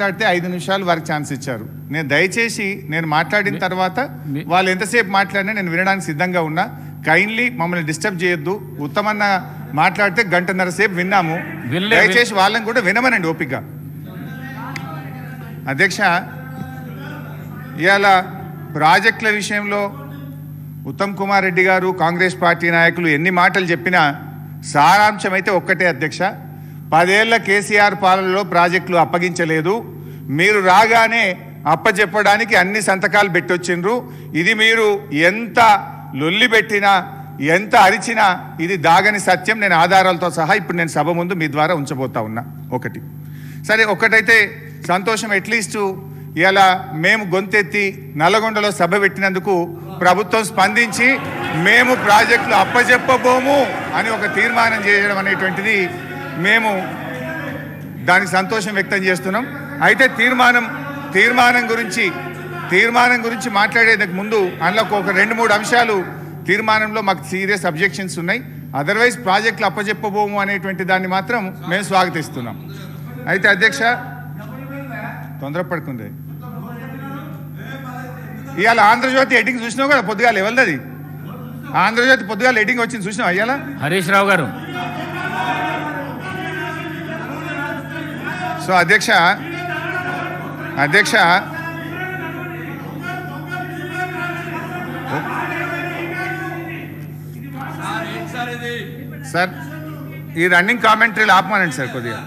మాట్లాడితే ఐదు నిమిషాలు వారికి ఛాన్స్ ఇచ్చారు. నేను దయచేసి నేను మాట్లాడిన తర్వాత వాళ్ళు ఎంతసేపు మాట్లాడినా నేను వినడానికి సిద్ధంగా ఉన్నా. కైండ్లీ మమ్మల్ని డిస్టర్బ్ చేయొద్దు. ఉత్తమన్న మాట్లాడితే గంటన్నర సేపు విన్నాము. దయచేసి వాళ్ళని కూడా వినమనండి ఓపిక. అధ్యక్ష ఇవాళ ప్రాజెక్టుల విషయంలో ఉత్తమ్ కుమార్ రెడ్డి గారు కాంగ్రెస్ పార్టీ నాయకులు ఎన్ని మాటలు చెప్పినా సారాంశం అయితే ఒక్కటే అధ్యక్ష. పదేళ్ళ కేసీఆర్ పాలనలో ప్రాజెక్టులు అప్పగించలేదు. మీరు రాగానే అప్పచెప్పడానికి అన్ని సంతకాలు పెట్టొచ్చిండ్రు. ఇది మీరు ఎంత లొల్లి పెట్టినా ఎంత అరిచినా ఇది దాగని సత్యం. నేను ఆధారాలతో సహా ఇప్పుడు నేను సభ ముందు మీ ద్వారా ఉంచబోతా ఉన్నా. ఒకటి. సరే ఒకటైతే సంతోషం అట్లీస్ట్ ఇలా మేము గొంతెత్తి నల్లగొండలో సభ పెట్టినందుకు ప్రభుత్వం స్పందించి మేము ప్రాజెక్టులు అప్పచెప్పబోము అని ఒక తీర్మానం చేయడం అనేటువంటిది మేము దానికి సంతోషం వ్యక్తం చేస్తున్నాం. అయితే తీర్మానం తీర్మానం గురించి తీర్మానం గురించి మాట్లాడేందుకు ముందు అందులో ఒక రెండు మూడు అంశాలు తీర్మానంలో మాకు సీరియస్ అబ్జెక్షన్స్ ఉన్నాయి. అదర్వైజ్ ప్రాజెక్టులు అప్పచెప్పబోము అనేటువంటి దాన్ని మాత్రం మేము స్వాగతిస్తున్నాం. అయితే అధ్యక్ష తొందరపడుకుంది ఇవాళ ఆంధ్రజ్యోతి ఎడ్డింగ్ చూసినావు కదా పొద్దుగాల ఎవరిది ఆంధ్రజ్యోతి పొద్దుగాల ఎడ్డింగ్ వచ్చింది చూసినావు అయ్యాలా హరీష్ రావు గారు. సో అధ్యక్ష అధ్యక్ష. సార్ ఈ రన్నింగ్ కామెంటరీలు ఆపమానండి సార్ కొద్దిగా.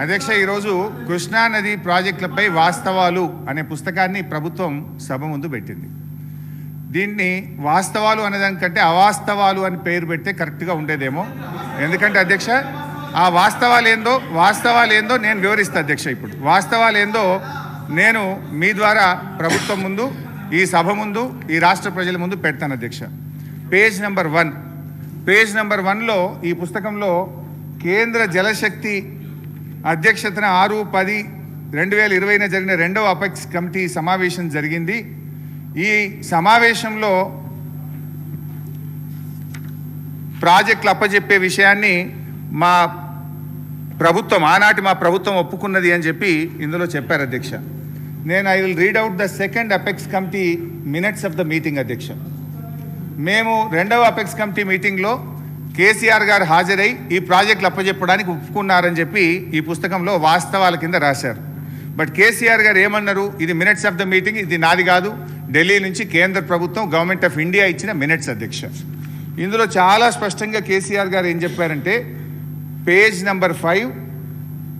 అధ్యక్ష ఈరోజు కృష్ణా నది ప్రాజెక్టులపై వాస్తవాలు అనే పుస్తకాన్ని ప్రభుత్వం సభ ముందు పెట్టింది. దీన్ని వాస్తవాలు అనేదానికంటే అవాస్తవాలు అని పేరు పెడితే కరెక్ట్గా ఉండేదేమో. ఎందుకంటే అధ్యక్ష ఆ వాస్తవాలు ఏందో వాస్తవాలు ఏందో నేను వివరిస్తా అధ్యక్ష ఇప్పుడు. వాస్తవాలు ఏందో నేను మీ ద్వారా ప్రభుత్వం ముందు ఈ సభ ముందు ఈ రాష్ట్ర ప్రజల ముందు పెడతాను అధ్యక్ష. Page number one. Page number వన్లో ఈ పుస్తకంలో కేంద్ర జలశక్తి అధ్యక్షతన ఆరు పది రెండు వేల ఇరవైన జరిగిన రెండవ అపెక్స్ కమిటీ సమావేశం జరిగింది. ఈ సమావేశంలో ప్రాజెక్టులు అప్పజెప్పే విషయాన్ని మా ప్రభుత్వం ఆనాటి మా ప్రభుత్వం ఒప్పుకున్నది అని చెప్పి ఇందులో చెప్పారు అధ్యక్ష. నేను I will read out the second apex committee minutes of the meeting అధ్యక్ష. మేము రెండవ అపెక్స్ కమిటీ మీటింగ్లో కేసీఆర్ గారు హాజరై ఈ ప్రాజెక్టులు అప్పచెప్పడానికి ఒప్పుకున్నారని చెప్పి ఈ పుస్తకంలో వాస్తవాల కింద రాశారు. బట్ కేసీఆర్ గారు ఏమన్నారు? ఇది మినిట్స్ ఆఫ్ ద మీటింగ్ ఇది నాది కాదు. ఢిల్లీ నుంచి కేంద్ర ప్రభుత్వం గవర్నమెంట్ ఆఫ్ ఇండియా ఇచ్చిన మినిట్స్ అధ్యక్ష. ఇందులో చాలా స్పష్టంగా కేసీఆర్ గారు ఏం చెప్పారంటే page number 5,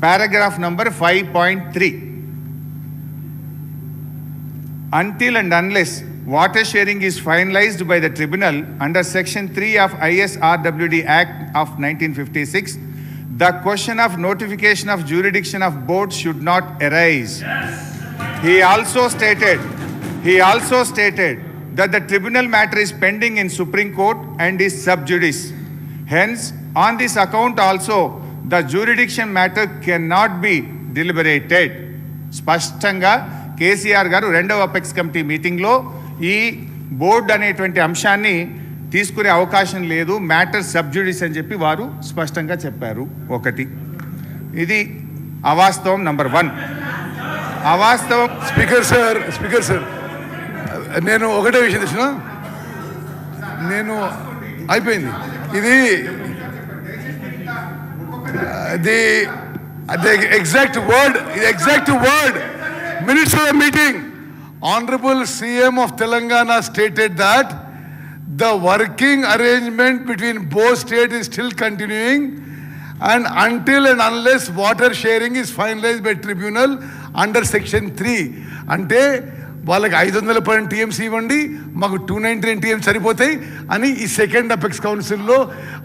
paragraph number 5.3. Until and unless water sharing is finalized by the tribunal under section 3 of ISRWD Act of 1956, the question of notification of jurisdiction of board should not arise. Yes. He also stated, he also stated that the tribunal matter is pending in Supreme Court and is sub judice. Hence, on this account also the jurisdiction matter cannot be deliberated. స్పష్టంగా కేసీఆర్ గారు రెండవ apex committee మీటింగ్లో ఈ board అనేటువంటి అంశాన్ని తీసుకునే అవకాశం లేదు మ్యాటర్ సబ్జుడిస్ అని చెప్పి వారు స్పష్టంగా చెప్పారు. ఒకటి. ఇది అవాస్తవం నంబర్ వన్. అవాస్తవం స్పీకర్ సార్ స్పీకర్ సార్. నేను ఒకటే విషయం తెలిసిన నేను అయిపోయింది. ఇది the the exact word exact word minutes of the meeting honourable CM of Telangana stated that the working arrangement between both state is still continuing and until and unless water sharing is finalized by tribunal under section 3 అంటే వాళ్ళకి ఐదు వందల పైన TMC ఇవ్వండి మాకు two ninety nine TM సరిపోతాయి అని ఈ సెకండ్ అపెక్స్ కౌన్సిల్లో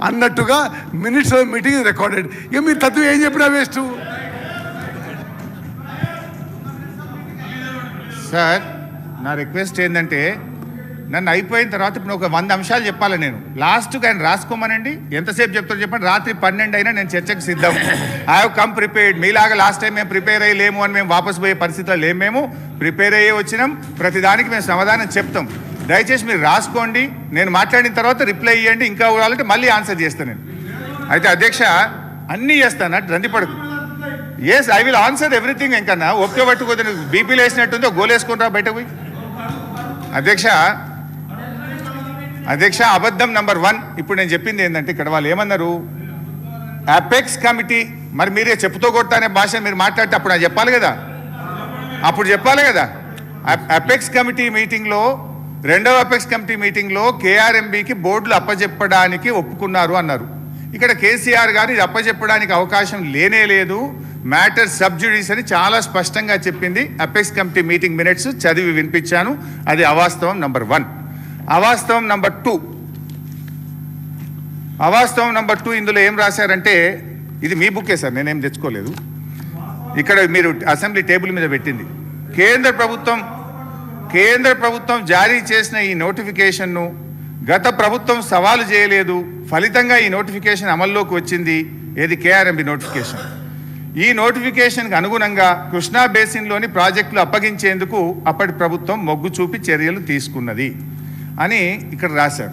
అన్నట్టుగా మినిట్స్ ఆఫ్ మీటింగ్ రికార్డెడ్. ఇక మీరు తత్వం ఏం చెప్పినా వేస్ట్. సార్ నా రిక్వెస్ట్ ఏంటంటే నన్ను అయిపోయిన తర్వాత ఇప్పుడు ఒక వంద అంశాలు చెప్పాలి నేను. లాస్ట్కి ఆయన రాసుకోమనండి. ఎంతసేపు చెప్తారో చెప్పండి. రాత్రి పన్నెండు అయినా నేను చర్చకు సిద్ధం. ఐ హావ్ కమ్ ప్రిపేర్డ్ మీలాగా లాస్ట్ టైం మేము ప్రిపేర్ అయ్యలేము అని మేము వాపసు పోయే పరిస్థితిలో లేము మేము. ప్రిపేర్ అయ్యే వచ్చినాం. ప్రతిదానికి మేము సమాధానం చెప్తాం. దయచేసి మీరు రాసుకోండి. నేను మాట్లాడిన తర్వాత రిప్లై ఇవ్వండి ఇంకా కావాలంటే మళ్ళీ ఆన్సర్ చేస్తాను నేను. అయితే అధ్యక్ష అన్నీ చేస్తాను? అటు రందిపడకు yes I will answer everything ఇంకన్నా ఒకే పట్టుకోదు బీపీలు వేసినట్టుందో గోలేసుకుంటా బయట పోయి. అధ్యక్ష అధ్యక్ష అబద్ధం నంబర్ వన్. ఇప్పుడు నేను చెప్పింది ఏంటంటే ఇక్కడ వాళ్ళు ఏమన్నారు? అపెక్స్ కమిటీ మరి మీరే చెప్పుతో కొట్టానే భాష మీరు మాట్లాడితే అప్పుడు చెప్పాలి కదా? అప్పుడు చెప్పాలి కదా? అపెక్స్ కమిటీ మీటింగ్లో రెండవ అపెక్స్ కమిటీ మీటింగ్లో కేఆర్ఎంబికి బోర్డులు అప్పజెప్పడానికి ఒప్పుకున్నారు అన్నారు. ఇక్కడ కేసీఆర్ గారు ఇది అప్పజెప్పడానికి అవకాశం లేనే లేదు. మ్యాటర్ సబ్జుడీస్ అని చాలా స్పష్టంగా చెప్పింది అపెక్స్ కమిటీ మీటింగ్ మినిట్స్ చదివి వినిపించాను. అది అవాస్తవం నంబర్ వన్. అవాస్తవం నంబర్ టూ అవాస్తవం నంబర్ టూ ఇందులో ఏం రాశారంటే ఇది మీ బుక్కే సార్ నేనేం తెచ్చుకోలేదు. ఇక్కడ మీరు అసెంబ్లీ టేబుల్ మీద పెట్టింది. కేంద్ర ప్రభుత్వం కేంద్ర ప్రభుత్వం జారీ చేసిన ఈ నోటిఫికేషన్ను గత ప్రభుత్వం సవాలు చేయలేదు. ఫలితంగా ఈ నోటిఫికేషన్ అమల్లోకి వచ్చింది. ఏది కేఆర్ఎంబి నోటిఫికేషన్? ఈ నోటిఫికేషన్కి అనుగుణంగా కృష్ణా బేసిన్లోని ప్రాజెక్టులు అప్పగించేందుకు అప్పటి ప్రభుత్వం మొగ్గు చూపి చర్యలు తీసుకున్నది. అని ఇక్కడ రాశారు.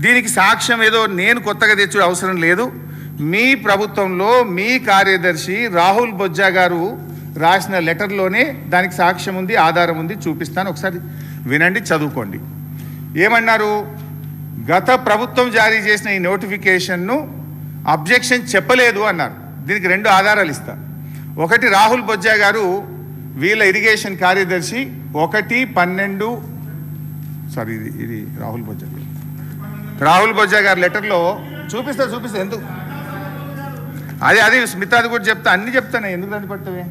దీనికి సాక్ష్యం ఏదో నేను కొత్తగా తెచ్చే అవసరం లేదు. మీ ప్రభుత్వంలో మీ కార్యదర్శి రాహుల్ బొజ్జా గారు రాసిన లెటర్లోనే దానికి సాక్ష్యం ఉంది ఆధారం ఉంది చూపిస్తాను. ఒకసారి వినండి చదువుకోండి. ఏమన్నారు? గత ప్రభుత్వం జారీ చేసిన ఈ నోటిఫికేషన్ను అబ్జెక్షన్ చెప్పలేదు అన్నారు. దీనికి రెండు ఆధారాలు ఇస్తా. ఒకటి రాహుల్ బొజ్జా గారు వీళ్ళ ఇరిగేషన్ కార్యదర్శి ఒకటి పన్నెండు సారీ ఇది ఇది రాహుల్ బొజ్జా గారు. రాహుల్ బొజ్జా గారి లెటర్లో చూపిస్తా చూపిస్తా ఎందుకు అదే అది స్మితాది కూడా చెప్తా అన్ని చెప్తాను ఎందుకు దాన్ని పట్టవే